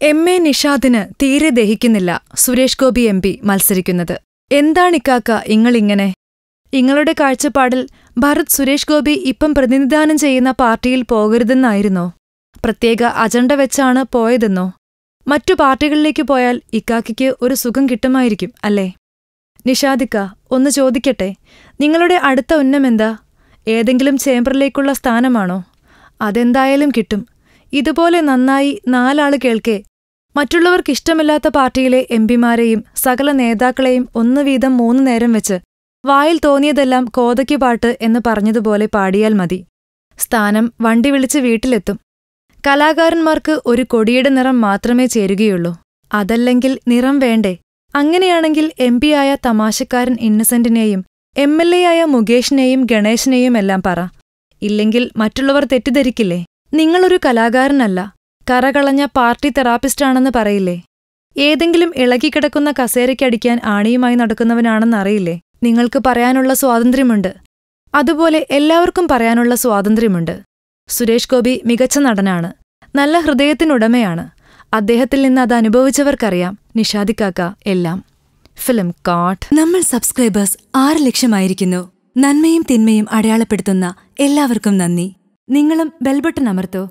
M A നിഷാദിന് തീരെ ദഹിക്കുന്നില്ല സുരേഷ് ഗോപി എം പി മത്സരിക്കുന്നത്. എന്താണിക്കാക്ക ഇങ്ങളിങ്ങനെ? ഇങ്ങളുടെ കാഴ്ചപ്പാടിൽ ഭരത് സുരേഷ് ഗോപി ഇപ്പം പ്രതിനിധാനം ചെയ്യുന്ന പാർട്ടിയിൽ പോകരുതെന്നായിരുന്നോ? പ്രത്യേക അജണ്ട വെച്ചാണ് പോയതെന്നോ? മറ്റു പാർട്ടികളിലേക്ക് പോയാൽ ഇക്കാക്കിക്ക് ഒരു സുഖം കിട്ടുമായിരിക്കും അല്ലേ? നിഷാദിക്ക ഒന്ന് ചോദിക്കട്ടെ? നിങ്ങളുടെ അടുത്ത ഉന്നമെന്താ ഏതെങ്കിലും ചേംബറിലേക്കുള്ള സ്ഥാനമാണോ? അതെന്തായാലും കിട്ടും. ഇതുപോലെ നന്നായി നാലാൾ കേൾക്കെ മറ്റുള്ളവർക്കിഷ്ടമില്ലാത്ത പാർട്ടിയിലെ എംപിമാരെയും സകല നേതാക്കളെയും ഒന്നു വീതം മൂന്നു നേരം വെച്ച് വായിൽ തോന്നിയതെല്ലാം കോതയ്ക്കു പാട്ട് എന്ന് പറഞ്ഞതുപോലെ പാടിയാൽ മതി. സ്ഥാനം വണ്ടി വിളിച്ച് വീട്ടിലെത്തും. കലാകാരന്മാർക്ക് ഒരു കൊടിയുടെ നിറം മാത്രമേ ചേരുകയുള്ളൂ. അതല്ലെങ്കിൽ നിറം വേണ്ടേ? അങ്ങനെയാണെങ്കിൽ എം പിയായ തമാശക്കാരൻ ഇന്നസെന്റിനെയും എം എൽ എ ആയ മുകേഷിനെയും ഗണേശിനെയും എല്ലാം പറ. ഇല്ലെങ്കിൽ മറ്റുള്ളവർ തെറ്റിദ്ധരിക്കില്ലേ? നിങ്ങളൊരു കലാകാരനല്ല. കറകളഞ്ഞ പാർട്ടി തെറാപ്പിസ്റ്റാണെന്ന് പറയില്ലേ? ഏതെങ്കിലും ഇളകിക്കിടക്കുന്ന കസേരയ്ക്കടിക്കാൻ ആണിയുമായി നടക്കുന്നവനാണെന്നറിയില്ലേ? നിങ്ങൾക്ക് പറയാനുള്ള സ്വാതന്ത്ര്യമുണ്ട്. അതുപോലെ എല്ലാവർക്കും പറയാനുള്ള സ്വാതന്ത്ര്യമുണ്ട്. സുരേഷ് ഗോപി മികച്ച നടനാണ്. നല്ല ഹൃദയത്തിനുടമയാണ്. അദ്ദേഹത്തിൽ നിന്ന് അത് അനുഭവിച്ചവർക്കറിയാം. നിഷാദിക്കാക്ക എല്ലാം. ഫിലിം കാട്ട് നമ്മൾ സബ്സ്ക്രൈബേഴ്സ് ആറ് ലക്ഷമായിരിക്കുന്നു. നന്മയും തിന്മയും അടയാളപ്പെടുത്തുന്ന എല്ലാവർക്കും നന്ദി. നിങ്ങളും ബെൽബട്ടൺ അമർത്തോ.